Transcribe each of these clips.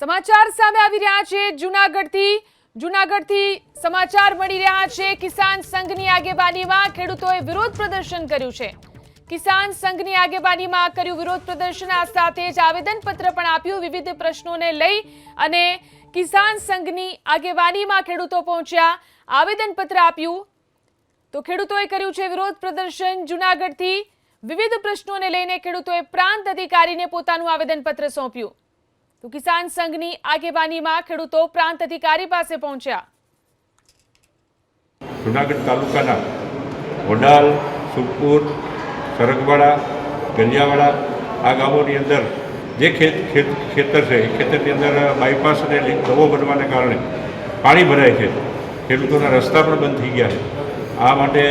સમાચાર સામે આવી રહ્યા છે. જુનાગઢથી જુનાગઢથી સમાચાર મળી રહ્યા છે. કિસાન સંઘની આગેવાનીમાં ખેડૂતોએ વિરોધ પ્રદર્શન કર્યું છે. કિસાન સંઘની આગેવાનીમાં કર્યું વિરોધ પ્રદર્શન. આ સાથે જ આવેદનપત્ર પણ આપ્યું. વિવિધ પ્રશ્નોને લઈ અને કિસાન સંઘની આગેવાનીમાં ખેડૂતો પહોંચ્યા. આવેદનપત્ર આપ્યું. તો ખેડૂતોએ કર્યું છે વિરોધ પ્રદર્શન. જુનાગઢથી વિવિધ પ્રશ્નોને લઈને ખેડૂતોએ પ્રાંત અધિકારીને પોતાનું આવેદનપત્ર સોંપ્યું. તો કિસાન સંઘની આગેવાનીમાં ખેડૂતો પ્રાંત અધિકારી પાસે પહોંચ્યા. જુનાગઢ તાલુકાના વડાલ સુખપુર સરગવાડા ગંજિયાવાડા આ ગામોની અંદર જે ખેત ખેત ખેતર છે, એ ખેતરની અંદર બાયપાસ અને નવો બનવાને કારણે પાણી ભરાય છે. ખેડૂતોના રસ્તા પણ બંધ થઈ ગયા છે. આ માટે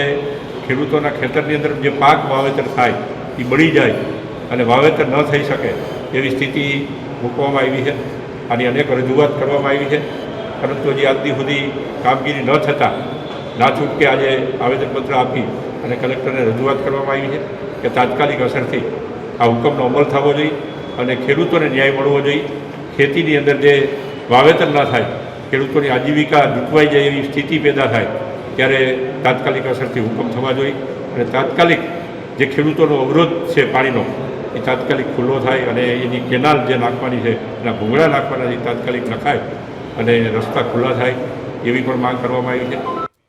ખેડૂતોના ખેતરની અંદર જે પાક વાવેતર થાય, એ બળી જાય અને વાવેતર ન થઈ શકે એવી સ્થિતિ મૂકવામાં આવી છે. આની અનેક રજૂઆત કરવામાં આવી છે. પરંતુ હજી આજથી સુધી કામગીરી ન થતાં ના છૂટકે આજે આવેદનપત્ર આપી અને કલેક્ટરને રજૂઆત કરવામાં આવી છે કે તાત્કાલિક અસરથી આ હુકમનો અમલ થવો જોઈએ અને ખેડૂતોને ન્યાય મળવો જોઈએ. ખેતીની અંદર જે વાવેતર ના થાય, ખેડૂતોની આજીવિકા લૂંટવાઈ જાય એવી સ્થિતિ પેદા થાય, ત્યારે તાત્કાલિક અસરથી હુકમ થવા જોઈએ. અને તાત્કાલિક જે ખેડૂતોનો અવરોધ છે પાણીનો એ તાત્કાલિક ખુલ્લો થાય અને એની કેનાલ જે નાખવાની છે, એના ભૂંગળા નાખવાના એ તાત્કાલિક નખાય અને રસ્તા ખુલ્લા થાય એવી પણ માંગ કરવામાં આવી છે.